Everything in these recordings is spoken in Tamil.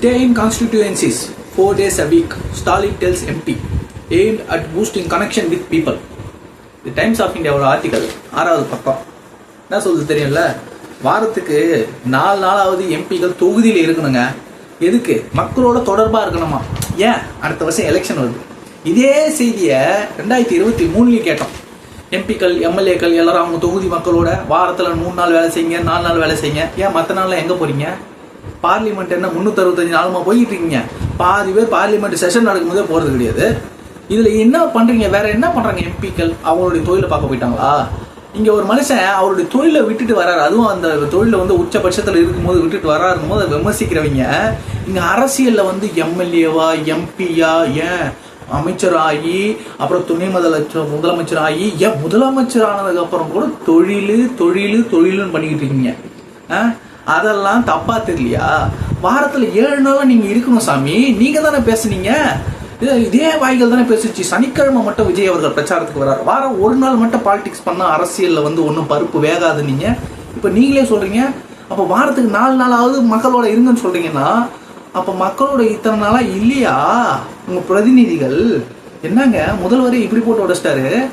Stay in constituencies four days a week, Stalin tells MP, aimed at boosting connection with people. The Times of இந்தியாவோட ஆர்டிக்கல் ஆறாவது பக்கம். என்ன சொல்லுது தெரியும்ல? வாரத்துக்கு நாலு நாளாவது எம்பிகள் தொகுதியில் இருக்கணுங்க. எதுக்கு? மக்களோட தொடர்பாக இருக்கணுமா? ஏன்? அடுத்த வருஷம் எலெக்ஷன் வருது. இதே செய்தியை ரெண்டாயிரத்தி இருபத்தி மூணுலேயும் கேட்டோம். எம்பிக்கள் எம்எல்ஏக்கள் எல்லாரும் அவங்க தொகுதி மக்களோட வாரத்தில் மூணு நாள் வேலை செய்யுங்க நாலு நாள் வேலை செய்யுங்க. ஏன் மற்ற நாளில் எங்கே போகிறீங்க பார்லிமெண்ட் என்ன முந்நூற்றறுபத்தஞ்சு நாளுமா போயிட்டு இருக்கீங்க பாதி பேர் பார்லிமெண்ட் செஷன் நடக்கும்போதே போகிறது கிடையாது. இதில் என்ன பண்ணுறீங்க வேற என்ன பண்ணுறாங்க எம்பிக்கள் அவங்களுடைய தொழிலை பார்க்க போயிட்டாங்களா? இங்கே ஒரு மனுஷன் அவருடைய தொழிலை விட்டுட்டு வராரு. அதுவும் அந்த தொழிலை வந்து உச்சபட்சத்தில் இருக்கும்போது விட்டுட்டு வராருக்கும் போது விமர்சிக்கிறவங்க இங்கே அரசியலில் வந்து எம்எல்ஏவா எம்பியா ஏன்? அமைச்சர் ஆகி அப்புறம் துணை முதலமைச்சர் முதலமைச்சர் ஆகி ஏன் முதலமைச்சர் ஆனதுக்கு அப்புறம் கூட தொழில் தொழில் தொழில்னு பண்ணிக்கிட்டு இருக்கீங்க. ஆ? அதெல்லாம் தப்பா தெரியலையா? வாரத்துல ஏழு நாளா நீங்க இருக்கணும் சாமி. நீங்க தானே பேசுனீங்க. இதே வாய்கள் தானே பேசுச்சு. சனிக்கிழமை மட்டும் விஜய் அவர்கள் பிரச்சாரத்துக்கு வராரு. வாரம் ஒரு நாள் மட்டும் பாலிடிக்ஸ் பண்ணா அரசியல்ல வந்து ஒன்றும் பருப்பு வேகாது நீங்க. இப்ப நீங்களே சொல்றீங்க. அப்ப வாரத்துக்கு நாலு நாளாவது மக்களோட இருங்கன்னு சொல்றீங்கன்னா அப்ப மக்களோட இத்தனை நாளா இல்லையா? உங்க பிரதிநிதிகள். என்னங்க? முதல்வரே இப்படி போட்டு உடச்சிட்டாரு.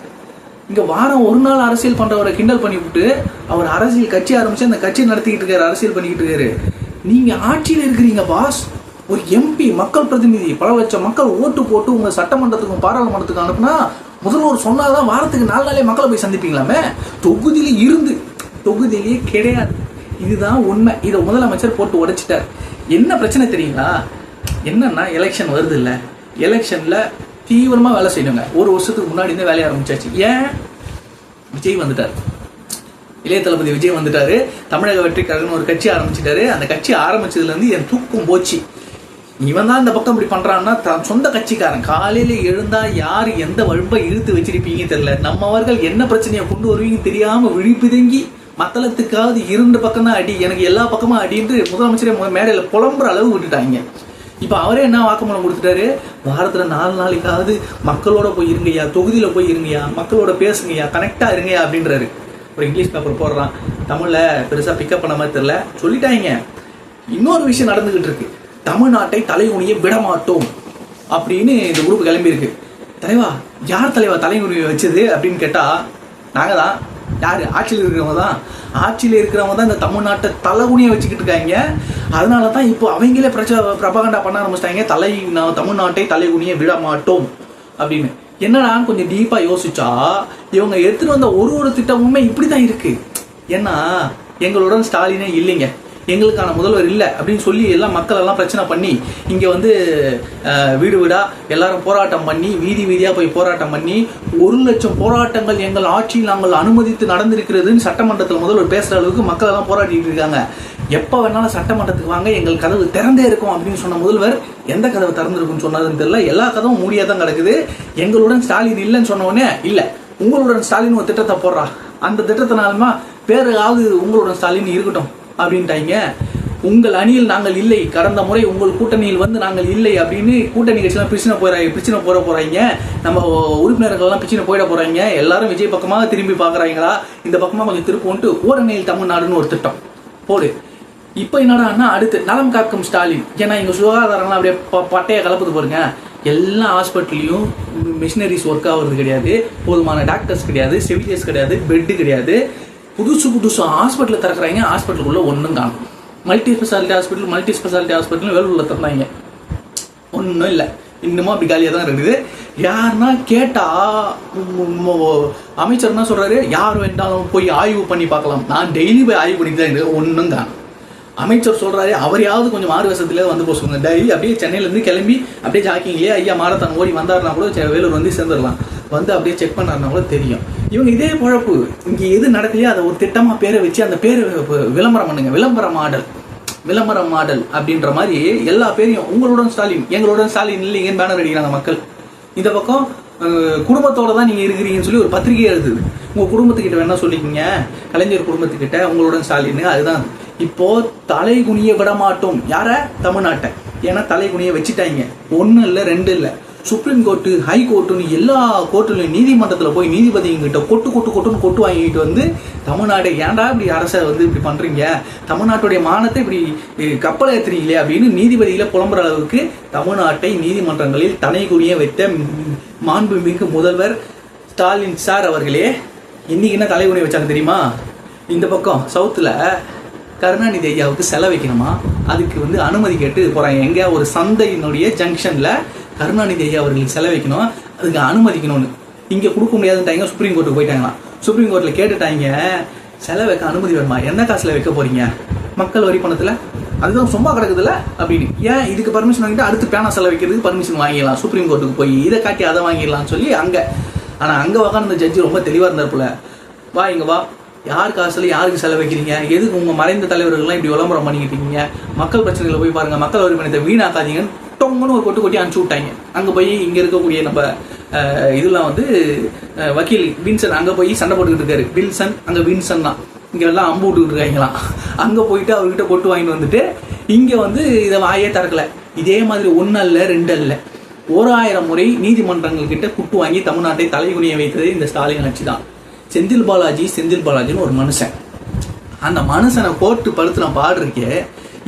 இங்க வாரம் ஒரு நாள் அரசியல் பண்றவரை கிண்டல் பண்ணி விட்டு அவர் அரசியல் கட்சி ஆரம்பிச்சு அந்த கட்சி நடத்திக்கிட்டு இருக்காரு அரசியல் பண்ணிக்கிட்டு இருக்காரு. நீங்க ஆட்சியில் இருக்கிறீங்க பாஸ் ஒரு எம்பி மக்கள் பிரதிநிதி பல லட்சம் மக்கள் ஓட்டு போட்டு உங்க சட்டமன்றத்துக்கும் பாராளுமன்றத்துக்கும் அனுப்புனா முதல்வர் சொன்னாதான் வாரத்துக்கு நாலு நாளே மக்களை போய் சந்திப்பீங்களாமே? தொகுதியில இருந்து. தொகுதியிலேயே கிடையாது. இதுதான் உண்மை. இதை முதலமைச்சர் போட்டு உடைச்சிட்டார். என்ன பிரச்சனை தெரியுங்களா? என்னன்னா எலெக்ஷன் வருது இல்லை எலெக்ஷன்ல தீவிரமாக வேலை செய்யணுங்க. ஒரு வருஷத்துக்கு முன்னாடி இருந்தே வேலைய ஆரம்பிச்சாச்சு. ஏன்? விஜய் வந்துட்டார். இளைய தளபதி விஜய் வந்துட்டாரு. தமிழக வெற்றி ஒரு கட்சி ஆரம்பிச்சிட்டாரு. அந்த கட்சி ஆரம்பிச்சதுலேருந்து என் தூக்கம் போச்சு. இவன் தான் இந்த பக்கம் இப்படி பண்ணுறான்னா தன் சொந்த கட்சிக்காரன். காலையில் எழுந்தால் யார் எந்த வழுப்பை இழுத்து வச்சிருப்பீங்க தெரியல. நம்மவர்கள் என்ன பிரச்சனையை கொண்டு வருவீங்க தெரியாமல் விழிப்புதங்கி மத்தளத்துக்காவது இரண்டு பக்கம் தான் அடி எனக்கு எல்லா பக்கமும் அடின்ட்டு முதலமைச்சரே மேடையில் புலம்புற அளவு விட்டுட்டாங்க. இப்போ அவரே என்ன வாக்குமூலம் கொடுத்துட்டாரு? வாரத்தில் நாலு நாளைக்காவது மக்களோட போய் இருங்கய்யா தொகுதியில் போய் இருங்கய்யா மக்களோட பேசுங்கய்யா கனெக்டாக இருங்கய்யா அப்படின்றாரு. ஒரு இங்கிலீஷ் பேப்பர் போடுறான். தமிழில் பெருசாக பிக்கப் பண்ண மாதிரி தெரில சொல்லிட்டாங்க இன்னொரு விஷயம் நடந்துகிட்டு இருக்கு. தமிழ்நாட்டை தலைகுனிய விடமாட்டோம் அப்படின்னு இந்த குரூப் கிளம்பியிருக்கு. தலைவா யார் தலைவா தலைகுனிய வச்சது அப்படின்னு கேட்டால் நாங்கள் தான் யார்? ஆட்சியில் இருக்கிறவங்க தான். ஆட்சியில் இருக்கிறவங்க தான் இந்த தமிழ்நாட்டை தலைகுனிய வச்சுக்கிட்டு இருக்காங்க. அதனால தான் இப்போ அவங்களே பிரச்ச பிரபகண்டா பண்ண ஆரம்பிச்சிட்டாங்க. தலை நான் தமிழ்நாட்டை தலைகுனியை விட மாட்டோம். அப்படின்னு. என்னடா கொஞ்சம் டீப்பாக யோசிச்சா இவங்க எடுத்துகிட்டு வந்த ஒரு ஒரு திட்டமுமே இப்படி தான் இருக்கு. ஏன்னா எங்களுடன் ஸ்டாலினே இல்லைங்க. எங்களுக்கான முதல்வர் இல்லை அப்படின்னு சொல்லி எல்லாம் மக்கள் எல்லாம் பிரச்சனை பண்ணி இங்கே வந்து வீடு வீடா எல்லாரும் போராட்டம் பண்ணி வீதி வீதியாக போய் போராட்டம் பண்ணி ஒரு லட்சம் போராட்டங்கள் எங்கள் ஆட்சியில் நாங்கள் அனுமதித்து நடந்திருக்கிறதுன்னு சட்டமன்றத்தில் முதல்வர் பேசுகிற அளவுக்கு மக்கள் எல்லாம் போராடிட்டு இருக்காங்க. எப்போ வேணாலும் சட்டமன்றத்துக்கு வாங்க எங்கள் கதவு திறந்தே இருக்கும் அப்படின்னு சொன்ன முதல்வர் எந்த கதவு திறந்திருக்குன்னு சொன்னதுன்னு தெரியல. எல்லா கதவும் மூடியாக தான் கிடக்குது. எங்களுடன் ஸ்டாலின் இல்லைன்னு சொன்ன இல்லை உங்களுடன் ஸ்டாலின் ஒரு திட்டத்தை போடுறா. அந்த திட்டத்தினாலுமா ஆகுது உங்களுடன் ஸ்டாலின் இருக்கட்டும். அப்படின்ட்டாங்க. உங்கள் அணியில் நாங்கள் இல்லை. கடந்த முறை உங்கள் கூட்டணியில் வந்து நாங்கள் இல்லை அப்படின்னு கூட்டணி கட்சியெல்லாம் பிரச்சனை போயிடறாங்க பிரச்சனை போட போகிறாங்க நம்ம உறுப்பினர்கள்லாம் பிரச்சனை போயிட போகிறாங்க எல்லாரும் விஜய் பக்கமாக திரும்பி பார்க்குறாங்களா இந்த பக்கமாக கொஞ்சம் திருப்போன்ட்டு ஓரணியில் தமிழ்நாடுன்னு ஒரு திட்டம். போடு. இப்போ என்னடான்னா அடுத்து நலம் காக்கும் ஸ்டாலின். ஏன்னா இங்கே சுகாதாரம்லாம் அப்படியே ப- பட்டைய கலப்புது பாருங்க. எல்லா ஹாஸ்பிட்டல்லையும் மிஷினரிஸ் ஒர்க் ஆகிறது கிடையாது. போதுமான டாக்டர்ஸ் கிடையாது. செவிலியர்ஸ் கிடையாது. பெட்டு கிடையாது. புதுசு புதுசு ஹாஸ்பிட்டல் திறக்கிறாங்க. ஹாஸ்பிட்டலுக்குள்ளே ஒன்றும் காணும் multi speciality hospital multi speciality hospital வேலூர்ல திறந்தாங்க. ஒன்றும் இல்லை. இன்னமும் அப்படி காலியாக தான் இருக்குது. யாருன்னா கேட்டா அமைச்சர் என்ன சொல்கிறாரு யார் வேண்டாலும் போய் ஆய்வு பண்ணி பார்க்கலாம். நான் டெய்லி போய் ஆய்வு பண்ணிட்டு தான் இருக்கு ஒன்றும் காணும் அமைச்சர் சொல்கிறாரு அவரையாவது கொஞ்சம் ஆறு வருஷத்துல வந்து போக சொல்லுங்க. டெய்லி அப்படியே சென்னையிலேருந்து கிளம்பி அப்படியே ஜாக்கிங்லேயே ஐயா மாரத்தான் ஓடி வந்தாருன்னா கூட செ- வேலூர் வந்து சேர்ந்துடலாம். வந்து அப்படியே செக் பண்ணாருன்னா கூட தெரியும். இவங்க இதே குழப்பு இங்கே எது நடக்கலையோ அதை ஒரு திட்டமாக பேரை வச்சு அந்த பேரை விளம்பரம் பண்ணுங்க. விளம்பர மாடல். விளம்பர மாடல் அப்படின்ற மாதிரி எல்லா பேரையும் உங்களுடன் ஸ்டாலின் எங்களுடன் ஸ்டாலின் இல்லைங்கன்னு பேனர் அடிக்கிறாங்க மக்கள்? இந்த பக்கம் குடும்பத்தோட தான் நீங்க இருக்கிறீங்கன்னு சொல்லி ஒரு பத்திரிகை எழுதுது. உங்க குடும்பத்துக்கிட்ட வேணா சொல்லிக்கிங்க. கலைஞர் குடும்பத்துக்கிட்ட உங்களுடன் ஸ்டாலின் அதுதான். இப்போ தலை குனிய விட மாட்டோம் யார? தமிழ்நாட்டை. ஏன்னா தலை குனிய வச்சுட்டாங்க. ஒண்ணு இல்லை ரெண்டு இல்லை. சுப்ரீம் கோர்ட்டு ஹை கோர்ட்டுன்னு எல்லா கோர்ட்டுலையும் நீதிமன்றத்தில் போய் நீதிபதிங்கிட்ட கொட்டு கொட்டு கொட்டுன்னு கொட்டு வாங்கிட்டு வந்து தமிழ்நாடு ஏன்டா இப்படி அரசை வந்து இப்படி பண்ணுறீங்க தமிழ்நாட்டுடைய மானத்தை இப்படி கப்பலை ஏற்றுறீங்களே அப்படின்னு நீதிபதிகளை புலம்புற அளவுக்கு தமிழ்நாட்டை நீதிமன்றங்களில் தனைக்குரிய வைத்த மாண்புமிகு முதல்வர் ஸ்டாலின் சார் அவர்களே இன்னைக்கு என்ன தலைகுனி வச்சாங்க தெரியுமா? இந்த பக்கம் சவுத்தில் கருணாநிதி ஐயாவுக்கு செலவைக்கணுமா? அதுக்கு வந்து அனுமதி கேட்டு போகிறாங்க எங்கே? ஒரு சந்தையினுடைய ஜங்ஷனில் கருணாநிதி ஐயா அவர்களுக்கு செலவைக்கணும் அதுக்கு அனுமதிக்கணும்னு. இங்கே கொடுக்க முடியாதுன்ட்டாங்க சுப்ரீம் கோர்ட்டுக்கு போயிட்டாங்களாம். சுப்ரீம் கோர்ட்டில் கேட்டுட்டாங்க செலவு வைக்க அனுமதி வேணுமா? என்ன காசில் வைக்க போகிறீங்க மக்கள் வரி பணத்தில்? அதுதான் சும்மா கிடக்குதுல்ல? அப்படின்னு. ஏன் இதுக்கு பர்மிஷன் வாங்கிட்டு அடுத்து பேனா செலவு வைக்கிறதுக்கு பர்மிஷன் வாங்கிடலாம். சுப்ரீம் கோர்ட்டுக்கு போய் இதை காட்டி அதை வாங்கிடலாம்னு சொல்லி அங்கே. ஆனால் அங்கே உக்காந்து ஜட்ஜி ரொம்ப தெளிவாக இருந்தார் போல. வா இங்க வா. யார் காசுல யாருக்கு செலவைக்கிறீங்க எதுக்கு உங்கள் மறைந்த தலைவர்கள்லாம் இப்படி விளம்பரம் பண்ணிக்கிட்டீங்க மக்கள் பிரச்சனைகளை போய் பாருங்கள் மக்கள் வருமானத்தை வீணாக்காதீங்கன்னு டொங்குன்னு ஒரு கொட்டு கொட்டி அனுப்பிச்சு விட்டாங்க. அங்கே போய் இங்கே இருக்கக்கூடிய நம்ம இதெல்லாம் வந்து வக்கீல் வின்சன் அங்கே போய் சண்டை போட்டுக்கிட்டு இருக்காரு. வில்சன் அங்கே வின்சன் தான். இங்கே எல்லாம் அம்பு விட்டுக்கிட்டு இருக்காங்களாம். அங்கே போயிட்டு அவர்கிட்ட கொட்டு வாங்கிட்டு வந்துட்டு இங்கே வந்து இதை வாயே திறக்கல. இதே மாதிரி ஒன்று அல்ல ரெண்டு அல்ல. ஒரு ஆயிரம் முறை நீதிமன்றங்கள்கிட்ட குட்டு வாங்கி தமிழ்நாட்டை தலைகுனிய வைத்தது இந்த ஸ்டாலின் ஆட்சி தான். செந்தில் பாலாஜி செந்தில் பாலாஜின்னு ஒரு மனுஷன். அந்த மனுஷனை போட்டு படுத்துன பாடு இருக்கே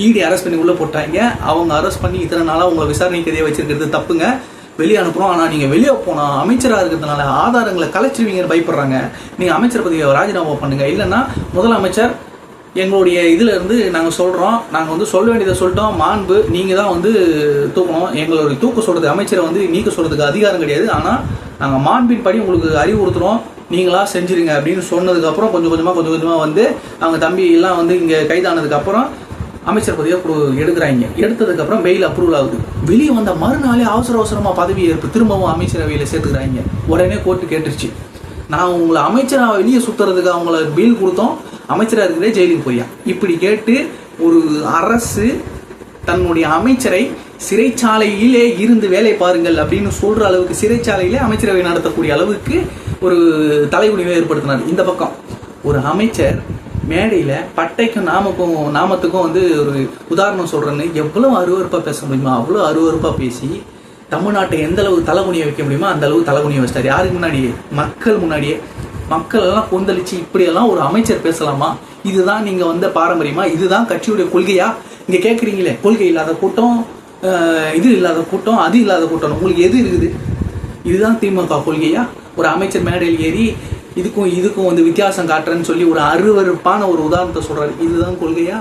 இடி அரெஸ்ட் பண்ணி உள்ளே போட்டாங்க. அவங்க அரெஸ்ட் பண்ணி இத்தனை நாளாக உங்களை விசாரணைக்கு எதையே வச்சிருக்கிறது தப்புங்க. வெளியே அனுப்புகிறோம் ஆனால் நீங்கள் வெளியே போனால் அமைச்சராக இருக்கிறதுனால ஆதாரங்களை கலைச்சிருவீங்கன்னு பயப்படுறாங்க. நீங்கள் அமைச்சர் பதவியை ராஜினாமா பண்ணுங்கள் இல்லைன்னா முதலமைச்சர் எங்களுடைய இதிலிருந்து நாங்கள் சொல்கிறோம் நாங்கள் வந்து சொல்ல வேண்டியதை சொல்லிட்டோம். மாண்பு நீங்கள் தான் வந்து தூக்கணும். எங்களுடைய தூக்க சொல்கிறது அமைச்சரை வந்து நீக்க சொல்கிறதுக்கு அதிகாரம் கிடையாது. ஆனால் நாங்கள் மாண்பின் படி உங்களுக்கு அறிவுறுத்துகிறோம் நீங்களா செஞ்சிருங்க அப்படின்னு சொன்னதுக்கப்புறம் கொஞ்சம் கொஞ்சமாக கொஞ்சம் கொஞ்சமாக வந்து அவங்க தம்பி எல்லாம் வந்து இங்கே கைதானதுக்கப்புறம் அமைச்சர் பதவியை எடுக்கிறாங்க. எடுத்ததுக்கு எடுத்ததுக்கப்புறம் மெயில் அப்ரூவல் ஆகுது. வெளியே வந்த மறுநாளே அவசர அவசரமாக பதவி ஏற்பு திரும்பவும் அமைச்சரவையில் சேர்த்துக்கிறாங்க. உடனே கோர்ட்டு கேட்டுருச்சு. நான் உங்களை அமைச்சராக வெளியே சுத்துறதுக்கு அவங்கள பில் கொடுத்தோம். அமைச்சராக இருக்கிறே ஜெயிலுக்கு போய்யா இப்படி கேட்டு ஒரு அரசு தன்னுடைய அமைச்சரை சிறைச்சாலையிலே இருந்து வேலை பாருங்கள் அப்படின்னு சொல்ற அளவுக்கு சிறைச்சாலையிலே அமைச்சரவை நடத்தக்கூடிய அளவுக்கு ஒரு தலைகுனிவை ஏற்படுத்தினார். இந்த பக்கம் ஒரு அமைச்சர் மேடையில் பட்டைக்கும் நாமக்கும் நாமத்துக்கும் வந்து ஒரு உதாரணம் சொல்கிறேன்னு எவ்வளோ அருவறுப்பாக பேச முடியுமா அவ்வளோ அருவறுப்பாக பேசி தமிழ்நாட்டை எந்த அளவு தலைகுனிய வைக்க முடியுமோ அந்த அளவு தலைகுனிய வச்சிட்டார். யாருக்கு முன்னாடியே? மக்கள் முன்னாடியே. மக்கள் எல்லாம் கொந்தளிச்சு இப்படியெல்லாம் ஒரு அமைச்சர் பேசலாமா? இதுதான் நீங்க வந்த பாரம்பரியமா? இதுதான் கட்சியுடைய கொள்கையா? இங்க கேட்குறீங்களே கொள்கை இல்லாத கூட்டம் இது இல்லாத கூட்டம் அது இல்லாத கூட்டம். உங்களுக்கு எது இருக்குது? இதுதான் திமுக கொள்கையா? ஒரு அமைச்சர் மேடையில் ஏறி இதுக்கும் இதுக்கும் வந்து வித்தியாசம் காட்டுறேன்னு சொல்லி ஒரு அருவருப்பான ஒரு உதாரணத்தை சொல்கிறாரு இதுதான் கொள்கையா?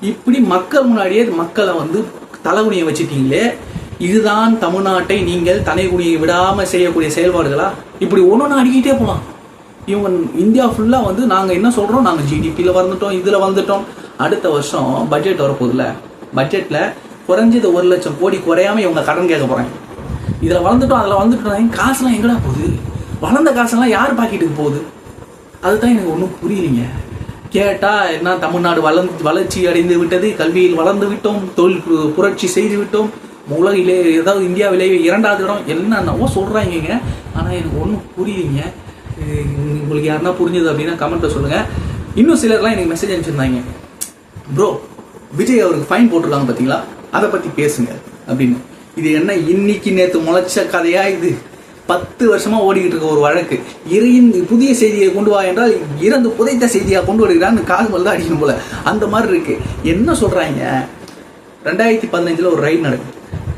இப்படி மக்கள் முன்னாடியே மக்களை வந்து தலைகுனியை வச்சுட்டீங்களே இதுதான் தமிழ்நாட்டை நீங்கள் தலைகுனியை விடாமல் செய்யக்கூடிய செயல்பாடுகளா? இப்படி ஒன்று அடிக்கிட்டே போகலாம் இவங்க இந்தியா ஃபுல்லாக வந்து நாங்கள் என்ன சொல்கிறோம் நாங்கள் ஜிடிபியில் வந்துட்டோம் இதில் வந்துட்டோம். அடுத்த வருஷம் பட்ஜெட் வரப்போகுதுல பட்ஜெட்டில் குறைஞ்சது ஒரு லட்சம் கோடி குறையாம இவங்க கடன் கேட்க போகிறாங்க இதில் வளர்ந்துட்டோம் அதில் வந்துட்டோம். காசுலாம் எங்கடா போகுது? வளர்ந்த காசெல்லாம் யார் பாக்கெட்டுக்கு போகுது? அதுதான் எனக்கு ஒன்றும் புரியலைங்க. கேட்டால் என்ன தமிழ்நாடு வளர்ந்து வளர்ச்சி அடைந்து விட்டது கல்வியில் வளர்ந்து விட்டோம் தொழில் புரட்சி செய்து விட்டோம். உலகிலே ஏதாவது இந்தியாவிலே இரண்டாவது இடம் என்னென்னவோ சொல்கிறாங்க ஆனால் எனக்கு ஒன்றும் புரியலைங்க. உங்களுக்கு யாருன்னா புரிஞ்சது அப்படின்னா கமெண்ட்டில் சொல்லுங்கள் இன்னும் சிலர்லாம் எனக்கு மெசேஜ் அனுப்பிச்சிருந்தாங்க. ப்ரோ விஜய் அவருக்கு ஃபைன் போட்டிருக்காங்க பார்த்தீங்களா அதை பற்றி பேசுங்க அப்படின்னு. இது என்ன இன்னைக்கு நேற்று முளைச்ச கதையா இது? பத்து வருஷமா ஓடிக்கிட்டு இருக்க ஒரு வழக்கு. இறையின் புதிய செய்தியை கொண்டு வா என்றால் இறந்து புதைத்த செய்தியாக கொண்டு வருகிறான்னு காது தான் அடிக்கணும் போல. அந்த மாதிரி இருக்கு. என்ன சொல்றாங்க? ரெண்டாயிரத்தி பதினஞ்சுல ஒரு ரைட் நடக்குது.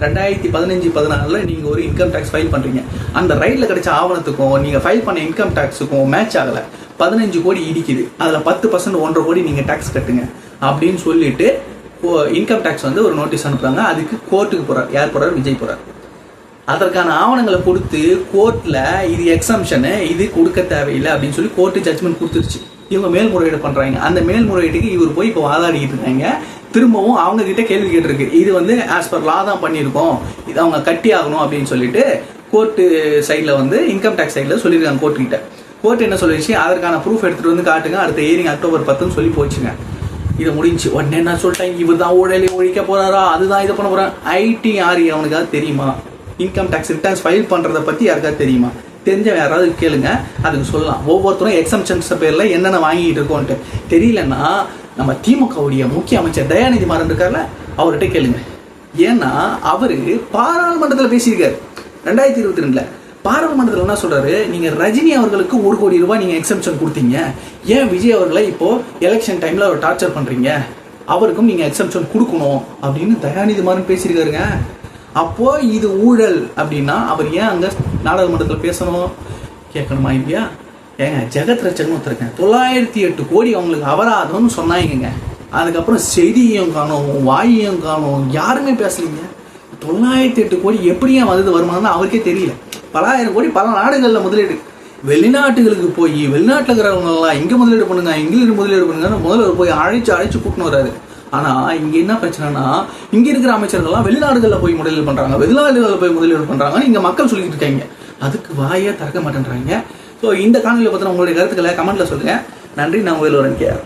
ரெண்டாயிரத்தி பதினஞ்சு பதினாலில் நீங்கள் ஒரு இன்கம் டேக்ஸ் ஃபைல் பண்ணுறீங்க அந்த ரைட்ல கிடைச்ச ஆவணத்துக்கும் நீங்கள் ஃபைல் பண்ண இன்கம் டேக்ஸுக்கும் மேட்ச் ஆகலை. பதினஞ்சு கோடி இடிக்குது. அதில் பத்து பர்சன்ட் ஒன்றரை கோடி நீங்கள் டேக்ஸ் கட்டுங்க. அப்படின்னு சொல்லிட்டு இன்கம் டேக்ஸ் வந்து ஒரு நோட்டீஸ் அனுப்புகிறாங்க அதுக்கு கோர்ட்டுக்கு போகிறார் யார் போகிறார் விஜய் போகிறார் அதற்கான ஆவணங்களை கொடுத்து கோர்ட்ல இது எக்ஸம்ஷனு இது கொடுக்க தேவையில்லை அப்படின்னு சொல்லி கோர்ட்டு ஜட்மெண்ட் கொடுத்துருச்சு. இவங்க மேல்முறையீடு பண்றாங்க. அந்த மேல்முறையீட்டுக்கு இவர் போய் இப்போ வாதாடிக்கிட்டு இருக்காங்க. திரும்பவும் அவங்க கிட்ட கேள்வி கேட்டிருக்கு. இது வந்து ஆஸ் பர் லா தான் பண்ணியிருக்கோம். இது அவங்க கட்டி ஆகணும் அப்படின்னு சொல்லிட்டு கோர்ட்டு சைடில் வந்து இன்கம் டேக்ஸ் சைடில் சொல்லியிருக்காங்க கோர்ட்டு கிட்ட. கோர்ட் என்ன சொல்லிடுச்சு அதற்கான ப்ரூஃப் எடுத்துட்டு வந்து காட்டுங்க. அடுத்த ஏரிங் அக்டோபர் பத்துன்னு சொல்லி போச்சுங்க. இதை முடிஞ்சு உடனே என்ன சொல்லிட்டாங்க? இவர் தான் ஊழலை ஒழிக்க போறாரா? அதுதான் இது பண்ண போறான் ஐடி ஆரி அவனுக்காவது தெரியுமா? இன்கம் டேக்ஸ் ரிட்டர்ன்ஸ் ஃபைல் பண்ணுறதை பற்றி யாருக்காவது தெரியுமா? தெரிஞ்சவன் யாராவது கேளுங்க. அதுக்கு சொல்லலாம். ஒவ்வொருத்தரும் எக்ஸம்ஷன்ஸ் பேரில் என்னென்ன வாங்கிட்டு இருக்கோன்ட்டு. தெரியலன்னா நம்ம திமுகவுடைய முக்கிய அமைச்சர் தயாநிதி மாறன் இருக்கார்ல அவர்கிட்ட கேளுங்க. ஏன்னா அவர் பாராளுமன்றத்தில் பேசியிருக்காரு. ரெண்டாயிரத்தி இருபத்தி ரெண்டில். பாராளுமன்றத்தில் என்ன சொல்றாரு? நீங்க ரஜினி அவர்களுக்கு ஒரு கோடி ரூபாய் நீங்க எக்ஸம்ஷன் கொடுத்தீங்க. ஏன் விஜய் அவர்களை இப்போ எலெக்ஷன் டைம்ல அவர் டார்ச்சர் பண்றீங்க? அவருக்கும் நீங்க எக்ஸம்ஷன் கொடுக்கணும் அப்படின்னு தயாநிதி மாறன் பேசியிருக்காருங்க. அப்போ இது ஊழல் அப்படின்னா அவர் ஏன் அங்க நாடாளுமன்றத்தில் பேசணும்? கேட்கணுமா இல்லையா? ஏங்க ஜெகத் ரச்சகன் ஒருத்தருக்கேன் தொள்ளாயிரத்தி எட்டு கோடி அவங்களுக்கு அபராதம்னு சொன்னாங்கங்க. அதுக்கப்புறம் செய்தியும் காணும் வாயும் காணும். யாருமே பேசலீங்க. தொள்ளாயிரத்தி எட்டு கோடி எப்படியா வந்தது வருமானம்னு அவருக்கே தெரியல. பலாயிரம் கோடி பல நாடுகளில் முதலீடு. வெளிநாட்டுகளுக்கு போய் வெளிநாட்டில் இருக்கிறவங்களாம் இங்கே முதலீடு பண்ணுங்க இங்கிலீஷ் முதலீடு பண்ணுங்கன்னு முதல்வர் போய் அழைச்சு அழைச்சு கூட்டின்னு வர்றாரு. ஆனால் இங்கே என்ன பிரச்சனைனா இங்கே இருக்கிற அமைச்சர்கள்லாம் வெளிநாடுகளில் போய் முதலீடு பண்ணுறாங்க வெளிநாடுகளில் போய் முதலீடு பண்ணுறாங்கன்னு இங்கே மக்கள் சொல்லிட்டு இருக்காங்க. அதுக்கு வாயே திறக்க மாட்டேன்றாங்க. ஸோ இந்த காணொலியை பார்த்தா உங்களுடைய கருத்துக்களை கமெண்ட்டில் சொல்லுங்கள் நன்றி நான் உங்கள் ஒரு கேர்